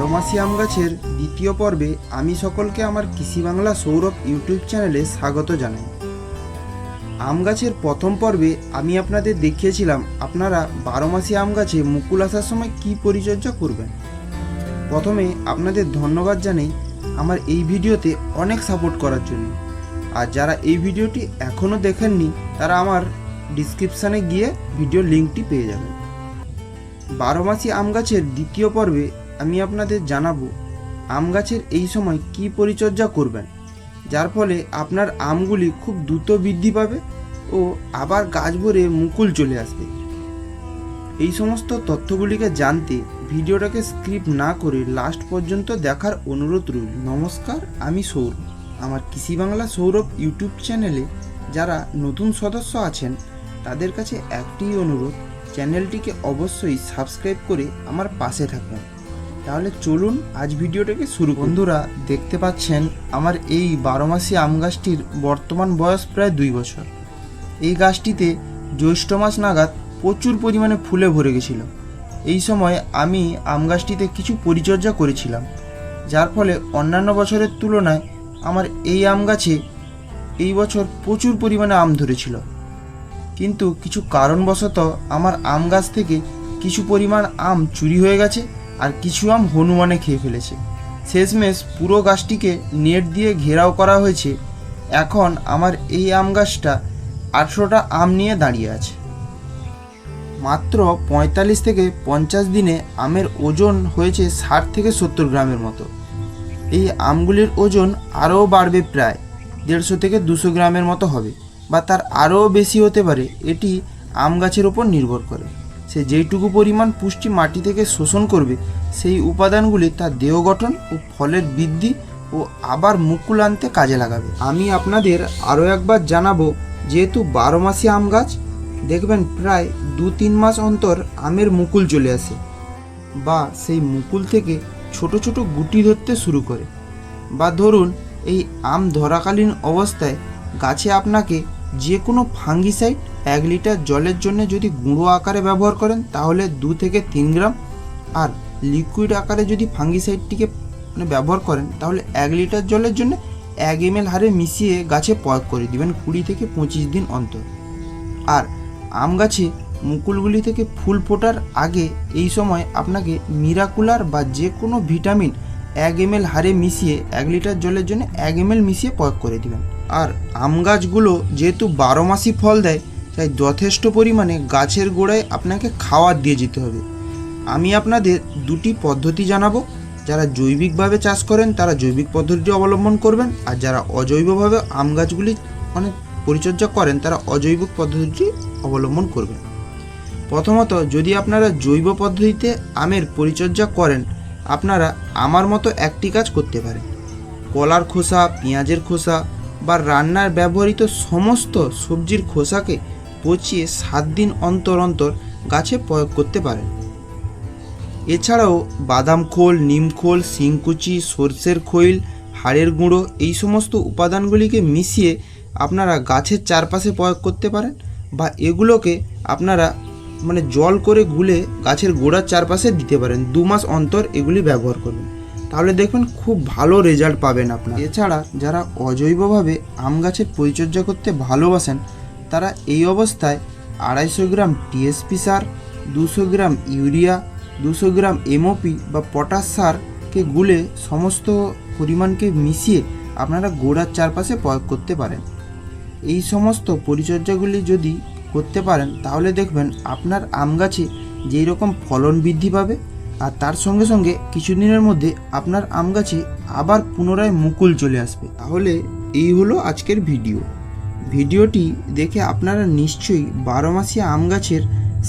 বারো মাসি আম গাছের দ্বিতীয় পর্বে আমি সকলকে আমার কৃষি বাংলা সৌরভ ইউটিউব চ্যানেলে স্বাগত জানাই। আম গাছের প্রথম পর্বে আমি আপনাদের দেখিয়েছিলাম আপনারা বারো মাসি আম গাছে মুকুল আসার সময় কি পরিচর্যা করবেন। প্রথমে আপনাদের ধন্যবাদ জানাই আমার এই ভিডিওতে অনেক সাপোর্ট করার জন্য। আর যারা এই ভিডিওটি এখনও দেখেননি, তারা আমার ডিসক্রিপশানে গিয়ে ভিডিও লিঙ্কটি পেয়ে যাবেন। বারো মাসি আম গাছের দ্বিতীয় পর্বে আমি আপনাদের জানাব আম গাছের এই সময় কি পরিচর্যা করবেন, যার ফলে আপনার আমগুলি খুব দ্রুত বৃদ্ধি পাবে ও আবার গাছ ভরে মুকুল চলে আসবে। এই সমস্ত তথ্যগুলিকে জানতে ভিডিওটাকে স্ক্রিপ্ট না করে লাস্ট পর্যন্ত দেখার অনুরোধ রইল। নমস্কার, আমি সৌরভ। আমার কৃষি বাংলা সৌরভ ইউটিউব চ্যানেলে যারা নতুন সদস্য আছেন, তাদের কাছে একটি অনুরোধ, চ্যানেলটিকে অবশ্যই সাবস্ক্রাইব করে আমার পাশে থাকবেন তাহলে চলুন আজ ভিডিওটাকে শুরু। বন্ধুরা, দেখতে পাচ্ছেন আমার এই বারো মাসি আম গাছটির বর্তমান বয়স প্রায় দুই বছর। এই গাছটিতে জ্যৈষ্ঠ মাস নাগাদ প্রচুর পরিমাণে ফুলে ভরে গেছিল। এই সময় আমি আম গাছটিতে কিছু পরিচর্যা করেছিলাম, যার ফলে অন্যান্য বছরের তুলনায় আমার এই আম গাছে এই বছর প্রচুর পরিমাণে আম ধরেছিল। কিন্তু কিছু কারণবশত আমার আম গাছ থেকে কিছু পরিমাণ আম চুরি হয়ে গেছে আর কিছু আম হনুমানে খেয়ে ফেলেছে। শেষমেশ পুরো গাছটিকে নেট দিয়ে ঘেরাও করা হয়েছে। এখন আমার এই আম গাছটা আঠেরোটা আম নিয়ে দাঁড়িয়ে আছে। মাত্র পঁয়তাল্লিশ থেকে পঞ্চাশ দিনে আমের ওজন হয়েছে ষাট থেকে সত্তর গ্রামের মতো। এই আমগুলির ওজন আরও বাড়বে প্রায় দেড়শো থেকে দুশো গ্রামের মতো হবে বা তার আরও বেশি হতে পারে। এটি আম গাছের ওপর নির্ভর করে। সে যেইটুকু পরিমাণ পুষ্টি মাটি থেকে শোষণ করবে, সেই উপাদানগুলি তার দেহ গঠন ও ফলের বৃদ্ধি ও আবার মুকুল আনতে কাজে লাগাবে। আমি আপনাদের আরও একবার জানাব, যেহেতু বারো মাসি আম গাছ, দেখবেন প্রায় দু তিন মাস অন্তর আমের মুকুল চলে আসে বা সেই মুকুল থেকে ছোট ছোট গুটি ধরতে শুরু করে। বা ধরুন, এই আম ধরাকালীন অবস্থায় গাছে আপনাকে যে কোনো ফাঙ্গিসাইড এক লিটার জলের জন্য যদি গুঁড়ো আকারে ব্যবহার করেন, তাহলে দু থেকে তিন গ্রাম। আর লিকুইড আকারে যদি ফাঙ্গিসাইডটিকে মানে ব্যবহার করেন, তাহলে এক লিটার জলের জন্য এক এম হারে মিশিয়ে গাছে প্রয়োগ করে দিবেন কুড়ি থেকে পঁচিশ দিন অন্তর। আর আম গাছে মুকুলগুলি থেকে ফুল ফোটার আগে এই সময় আপনাকে মিরাকুলার বা যে কোনো ভিটামিন এক এম হারে মিশিয়ে এক লিটার জলের জন্য এক এম মিশিয়ে প্রয়োগ করে দিবেন। আর আম গাছগুলো যেহেতু বারো মাসই ফল দেয় তাই যথেষ্ট পরিমাণে গাছের গোড়ায় আপনাকে খাওয়ার দিয়ে যেতে হবে। আমি আপনাদের দুটি পদ্ধতি জানাব। যারা জৈবিকভাবে চাষ করেন, তারা জৈবিক পদ্ধতিটি অবলম্বন করবেন। আর যারা অজৈবভাবে আম গাছগুলি অনেক পরিচর্যা করেন, তারা অজৈব পদ্ধতিটি অবলম্বন করবেন। প্রথমত, যদি আপনারা জৈব পদ্ধতিতে আমের পরিচর্যা করেন, আপনারা আমার মতো একটি কাজ করতে পারেন। কলার খোসা, পেঁয়াজের খোসা বা রান্নার ব্যবহৃত সমস্ত সবজির খোসাকে পচিয়ে সাত দিন অন্তর অন্তর গাছে প্রয়োগ করতে পারেন। এছাড়াও বাদাম খোল, নিম খোল, শিংকুচি, সর্ষের খৈল, হাড়ের গুঁড়ো এই সমস্ত উপাদানগুলিকে মিশিয়ে আপনারা গাছের চারপাশে প্রয়োগ করতে পারেন বা এগুলোকে আপনারা মানে জল করে গুলে গাছের গোড়ার চারপাশে দিতে পারেন। দু মাস অন্তর এগুলি ব্যবহার করবেন। তাহলে দেখবেন খুব ভালো রেজাল্ট পাবেন আপনারা। এছাড়া যারা অজৈবভাবে আম গাছের পরিচর্যা করতে ভালোবাসেন তারা এই অবস্থায় আড়াইশো গ্রাম টিএসপি সার, দুশো গ্রাম ইউরিয়া, দুশো গ্রাম এমওপি বা পটাশ সারকে গুলে সমস্ত পরিমাণকে মিশিয়ে আপনারা গোড়ার চারপাশে প্রয়োগ করতে পারেন। এই সমস্ত পরিচর্যাগুলি যদি করতে পারেন, তাহলে দেখবেন আপনার আম গাছে যেই রকম ফলন বৃদ্ধি পাবে আর তার সঙ্গে সঙ্গে কিছুদিনের মধ্যে আপনার আম গাছে আবার পুনরায় মুকুল চলে আসবে। তাহলে এই হলো আজকের ভিডিও। ভিডিওটি দেখে আপনারা নিশ্চয়ই বারো মাসিয়া আম গাছের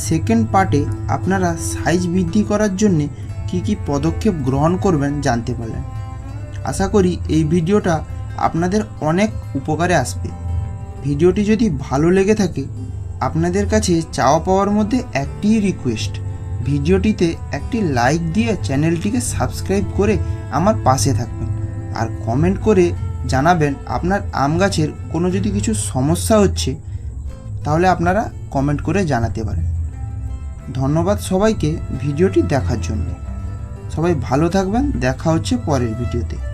সেকেন্ড পার্টে আপনারা সাইজ বৃদ্ধি করার জন্যে কী কী পদক্ষেপ গ্রহণ করবেন জানতে পারলেন। আশা করি এই ভিডিওটা আপনাদের অনেক উপকারে আসবে। ভিডিওটি যদি ভালো লেগে থাকে, আপনাদের কাছে চাওয়া পাওয়ার মধ্যে একটিই রিকোয়েস্ট ভিডিওটিতে একটি লাইক দিয়ে চ্যানেলটিকে সাবস্ক্রাইব করে আমার পাশে থাকবেন, আর কমেন্ট করে জানাবেন, আপনার আম গাছের কোনো যদি কিছু সমস্যা হচ্ছে, তাহলে আপনারা কমেন্ট করে জানাতে পারেন। ধন্যবাদ সবাইকে ভিডিওটি দেখার জন্য। সবাই ভালো থাকবেন, দেখা হচ্ছে পরের ভিডিওতে।